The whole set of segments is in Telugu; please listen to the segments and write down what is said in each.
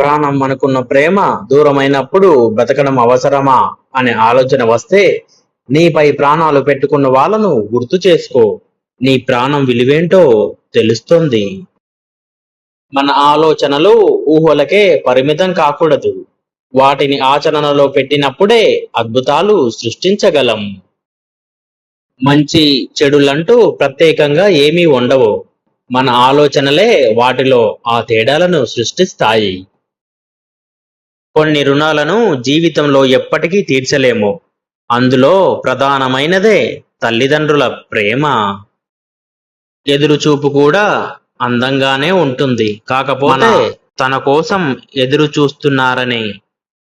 ప్రాణం అనుకున్న ప్రేమ దూరమైనప్పుడు బ్రతకడం అవసరమా అనే ఆలోచన వస్తే నీపై ప్రాణాలు పెట్టుకున్న వాళ్ళను గుర్తు చేసుకో. నీ ప్రాణం విలువేంటో తెలుస్తుంది. మన ఆలోచనలు ఊహలకే పరిమితం కాకూడదు. వాటిని ఆచరణలో పెట్టినప్పుడే అద్భుతాలు సృష్టించగలం. మంచి చెడులంటూ ప్రత్యేకంగా ఏమీ ఉండవు. మన ఆలోచనలే వాటిలో ఆ తేడాలను సృష్టిస్తాయి. కొన్ని రుణాలను జీవితంలో ఎప్పటికీ తీర్చలేము. అందులో ప్రధానమైనదే తల్లిదండ్రుల ప్రేమ. ఎదురుచూపు కూడా అందంగానే ఉంటుంది. కాకపోతే తన కోసం ఎదురు చూస్తున్నారని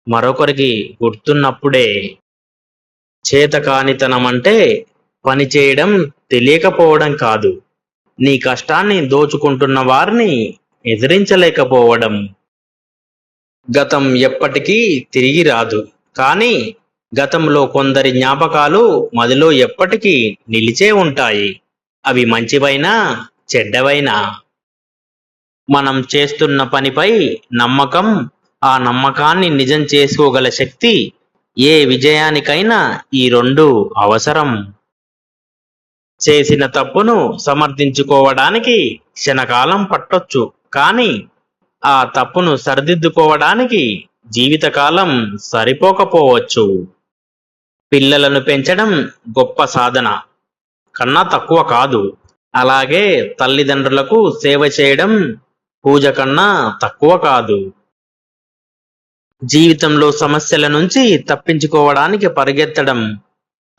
మరొకరికి గుర్తున్నప్పుడే చేతకానితనం అంటే పని చేయడం తెలియకపోవడం కాదు. నీ కష్టాన్ని దోచుకుంటున్న వారిని ఎదిరించలేకపోవడం. గతం ఎప్పటికీ తిరిగి రాదు. కానీ గతంలో కొందరి జ్ఞాపకాలు మదిలో ఎప్పటికీ నిలిచే ఉంటాయి. అవి మంచివైనా చెడ్డవైనా. మనం చేస్తున్న పనిపై నమ్మకం ఆ నమ్మకాన్ని నిజం చేసుకోగల శక్తి ఏ విజయానికైనా ఈ రెండు అవసరం. చేసిన తప్పును సమర్థించుకోవడానికి క్షణకాలం పట్టొచ్చు. కానీ ఆ తప్పును సరిదిద్దుకోవడానికి జీవితకాలం సరిపోకపోవచ్చు. పిల్లలను పెంచడం గొప్ప సాధన. కన్నా తక్కువ కాదు. అలాగే తల్లిదండ్రులకు సేవ చేయడం పూజ కన్నా తక్కువ కాదు. జీవితంలో సమస్యల నుంచి తప్పించుకోవడానికి పరిగెత్తడం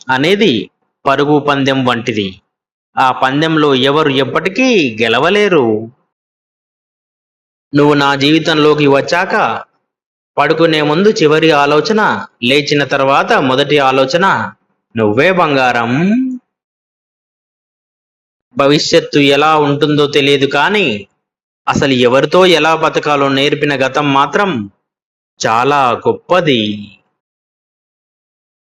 అనేది పరుగు పందెం వంటిది. ఆ పందెంలో ఎవరు ఎప్పటికీ గెలవలేరు. నువ్వు నా జీవితంలోకి వచ్చాక పడుకునే ముందు చివరి ఆలోచన లేచిన తర్వాత మొదటి ఆలోచన నువ్వే బంగారం. భవిష్యత్తు ఎలా ఉంటుందో తెలియదు కానీ అసలు ఎవరితో ఎలా బతకాలో నేర్పిన గతం మాత్రం చాలా గొప్పది.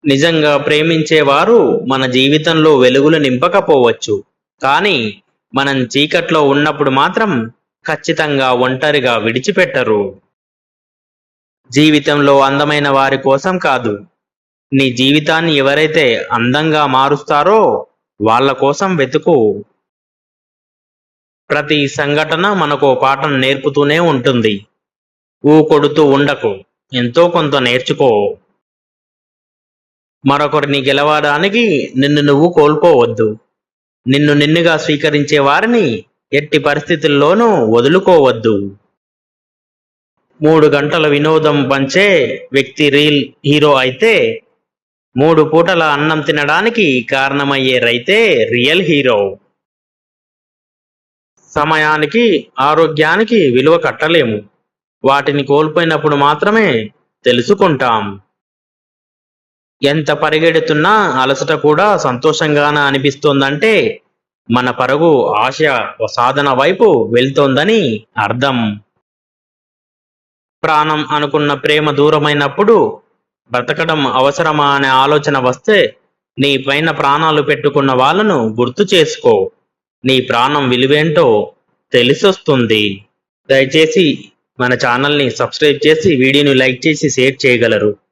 నిజంగా ప్రేమించేవారు మన జీవితంలో వెలుగులు నింపకపోవచ్చు కానీ మనం చీకట్లో ఉన్నప్పుడు మాత్రం ఖచ్చితంగా ఒంటరిగా విడిచిపెట్టరు. జీవితంలో అందమైన వారి కోసం కాదు. నీ జీవితాన్ని ఎవరైతే అందంగా మారుస్తారో వాళ్ళ కోసం వెతుకు. ప్రతి సంఘటన మనకు పాఠం నేర్పుతూనే ఉంటుంది. ఊ కొడుతూ ఉండకు ఎంతో కొంత నేర్చుకో. మరొకరిని గెలవడానికి నిన్ను నువ్వు కోల్పోవద్దు. నిన్ను నిన్నుగా స్వీకరించే వారిని ఎట్టి పరిస్థితుల్లోనూ వదులుకోవద్దు. మూడు గంటల వినోదం పంచే వ్యక్తి రీల్ హీరో అయితే మూడు పూటల అన్నం తినడానికి కారణమయ్యే రైతే రియల్ హీరో. సమయానికి ఆరోగ్యానికి విలువ కట్టలేము. వాటిని కోల్పోయినప్పుడు మాత్రమే తెలుసుకుంటాం. ఎంత పరిగెడుతున్నా అలసట కూడా సంతోషంగాన అనిపిస్తోందంటే మన పరుగు ఆశ సాధన వైపు వెళ్తోందని అర్థం. ప్రాణం అనుకున్న ప్రేమ దూరమైనప్పుడు బ్రతకడం అవసరమా అనే ఆలోచన వస్తే నీ పైన ప్రాణాలు పెట్టుకున్న వాళ్ళను గుర్తు చేసుకో. నీ ప్రాణం విలువేంటో తెలిసొస్తుంది. దయచేసి మన ఛానల్ని సబ్స్క్రైబ్ చేసి వీడియోని లైక్ చేసి షేర్ చేయగలరు.